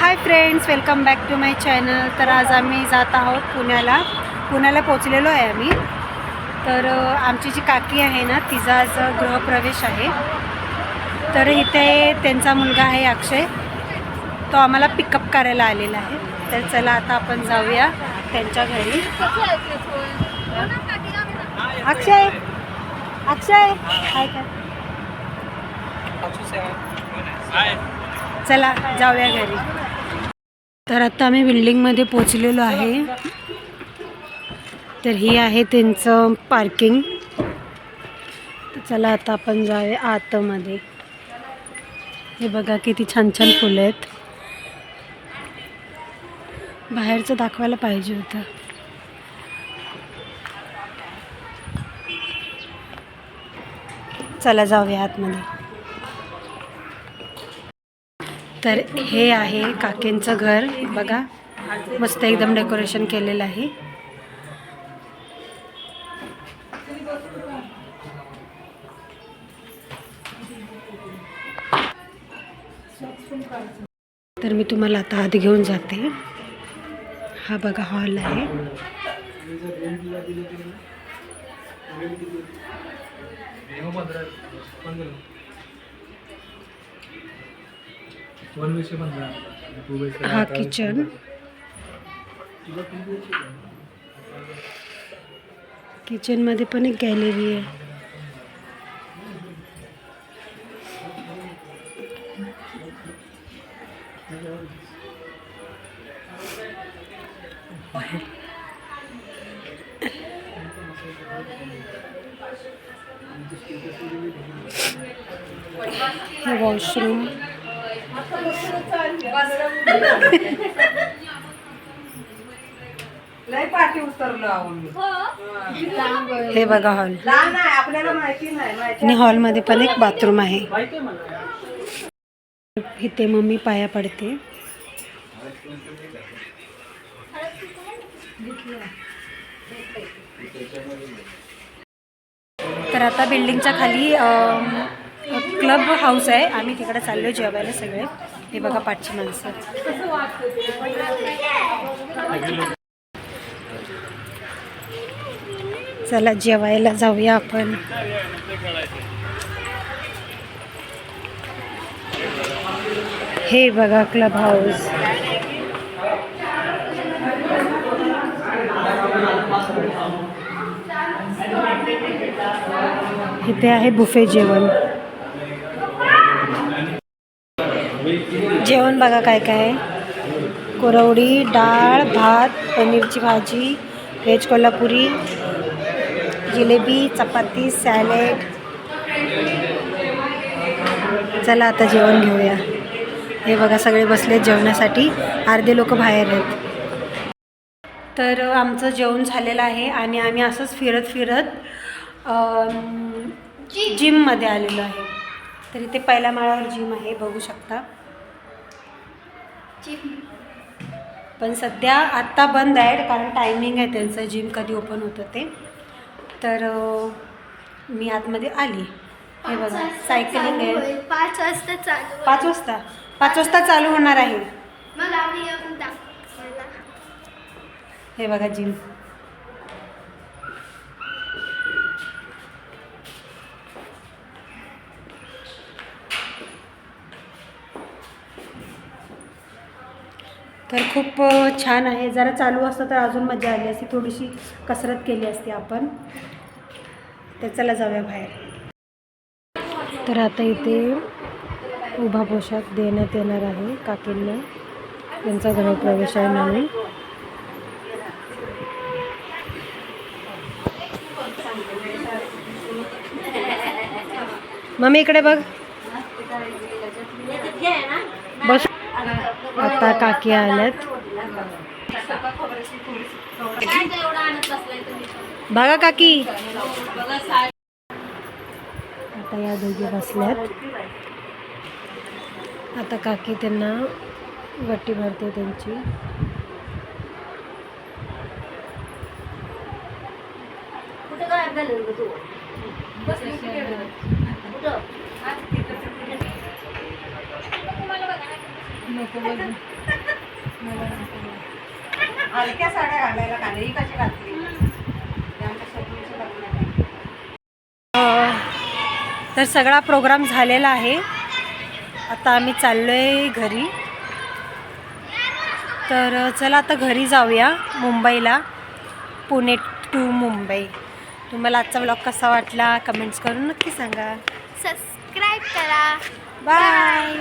Hi friends welcome back to my channel तर आज आम्ही जात आहोत पुण्याला. पुण्याला पोचलेलो आहे आम्ही. तर आमची जी काकी आहे ना तिचा आज गृहप्रवेश आहे. तर इथे त्यांचा मुलगा आहे अक्षय. तो आम्हाला पिकअप करायला आलेला आहे. तर चला आता आपण जाऊया त्यांच्या घरी. अक्षय! अक्षय! हाय काय चला जाऊया घरी. तर आता आम्ही बिल्डिंगमध्ये पोचलेलो आहे. तर ही आहे त्यांचं पार्किंग चला आता आपण जाऊया आतमध्ये. हे बघा किती छान छान फुलं आहेत. बाहेरचं दाखवायला पाहिजे होतं. चला जाऊया आतमध्ये. तर हे आहे काकींचं घर. बघा मस्त एकदम डेकोरेशन केलेलं आहे. तर मी तुम्हाला आता आत घेऊन जाते. हा बघा हॉल आहे. हा किचन. किचनमध्ये पण एक गॅलरी आहे. हे वॉशरूम. लय पाठी उतरलो आहो मी. हे? बघा हॉल आपल्याला माहिती नाही आणि हॉलमध्ये पण एक बाथरूम आहे. इथे मम्मी पाया पडते. तर आता बिल्डिंगच्या खाली क्लब हाऊस आहे. आम्ही तिकडे चाललो जेवायला सगळे. हे बघा पाचशे माणसं. चला जेवायला जाऊया आपण. हे बघा क्लब हाऊस. इथे आहे बुफे जेवण. जेवण बघा काय काय. आहे डाळ भात पनीरची भाजी व्हेज कोल्हापुरी जिलेबी चपाती सॅलेड. चला आता जेवण घेऊया. हे बघा सगळे बसले जेवणासाठी. अर्धे लोक बाहेर आहेत. तर आमचं जेवण झालेलं आहे आणि आम्ही असंच फिरत फिरत जिममध्ये आलेलो आहे. तर इथे पहिल्या माळावर जिम आहे बघू शकता. पण सध्या आत्ता बंद आहे कारण टायमिंग आहे त्यांचं. जिम कधी ओपन होतं ते. तर मी आतमध्ये आली. हे बघा सायकलिंग आहे. पाच वाजता चालू पाच वाजता. पाच वाजता चालू होणार आहे. हे बघा जिम तर खूप छान आहे जरा चालू असतं तर अजून मजा आली असती थोडीशी कसरत केली असती आपण तर चला जाऊया बाहेर तर आता इथे उभा पोशाख देण्यात येणार आहे काकींना त्यांचा गृहप्रवेश आहे म्हणून मम्मी इकडे बघ आता काकी आल्यात. बघा काकी. आता या दोघी बसल्यात. आता काकी त्यांना वट्टी भरते त्यांची. कुठं? काय घालून तू नको हलक्या साड्या घालायला ही कशी घातली? तर सगळा प्रोग्राम झालेला आहे. आता आम्ही चाललो आहे घरी. तर चला आता घरी जाऊया मुंबईला. पुणे टू मुंबई. तुम्हाला आजचा ब्लॉग कसा वाटला? कमेंट्स करून नक्की सांगा. सबस्क्राईब करा. बाय